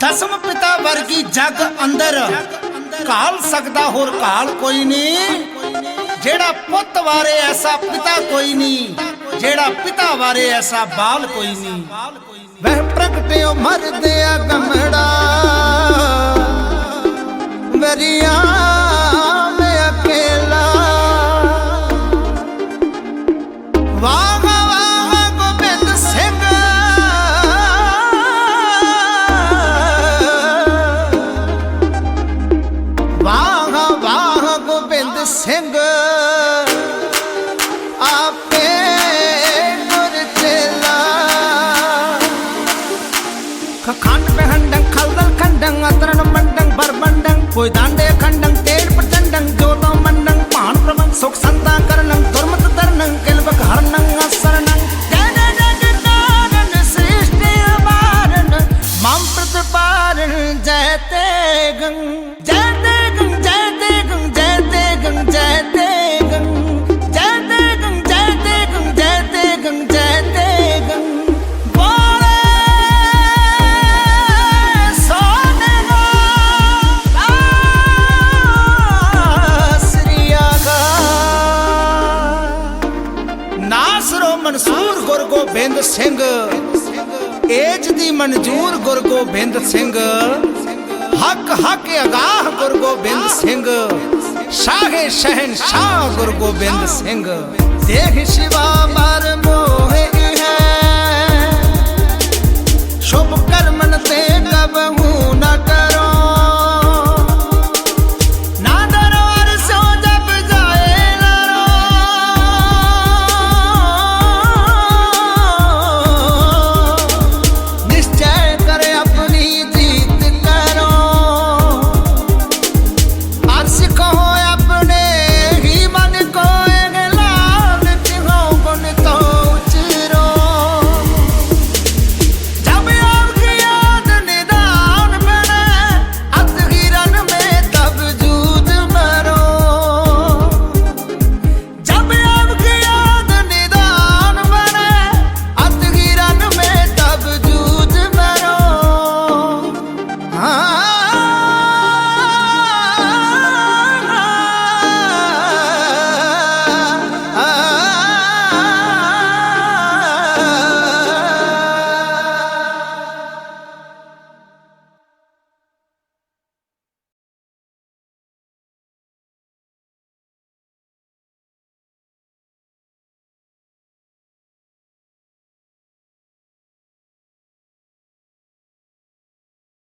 ਦਸਮ ਪਿਤਾ ਵਰਗੀ ਜਗ ਅੰਦਰ ਕਾਲ ਸਕਦਾ ਹੋਰ ਕਾਲ ਕੋਈ ਨਹੀਂ। ਜਿਹੜਾ ਪੁੱਤ ਵਾਰੇ ਐਸਾ ਪਿਤਾ ਕੋਈ ਨਹੀਂ, ਜਿਹੜਾ ਪਿਤਾ ਵਾਰੇ ਐਸਾ ਬਾਲ ਕੋਈ ਨਹੀਂ। ਵਹਿ ਪ੍ਰਗਟਿਓ ਮਰਦੇ ਆ ਗਮੜਾ। ਸਿੰਘ, ਆਪੇ ਗੁਰ ਚੇਲਾ। ਖੰਡ ਪਹਿੰਡੰ ਖਲਦਲ ਖੰਡੰ, ਅਤਰਨ ਮੰਡੰ, ਬਰਬੰਡੰ, ਕੋਈ ਦਾੰਡੇ ਖੰਡੰ ਤੇੜ ਪ੍ਰਚੰਡੰ ਜੋਤੋ ਮੰਡੰ ਭਾਣ ਪ੍ਰਮੰ ਸੁਖ ਸੰਤਾ ਕਰਨੰ, ਦੁਰਮਤ ਦਰਨੰ ਕਿਲਵਕ ਹਰਨੰ ਅਸਰਨੰ। ਜੈ ਜੈ ਜੈ ਜੈ ਨਾਸਰੋ ਮਨਸੂਰ ਗੁਰ ਗੋਬਿੰਦ ਸਿੰਘ। ਏਜ ਦੀ ਮਨਜੂਰ ਗੁਰ ਗੋਬਿੰਦ ਸਿੰਘ। ਹੱਕ ਹੱਕ ਅਗਾਹ ਗੁਰ ਗੋਬਿੰਦ ਸਿੰਘ। ਸ਼ਾਹੇ ਸ਼ਹਿਨ ਸ਼ਾਹ ਗੁਰ ਗੋਬਿੰਦ ਸਿੰਘ। ਦੇਖ ਸ਼ਿਵਾ ਮਰ ਮੋਹਿ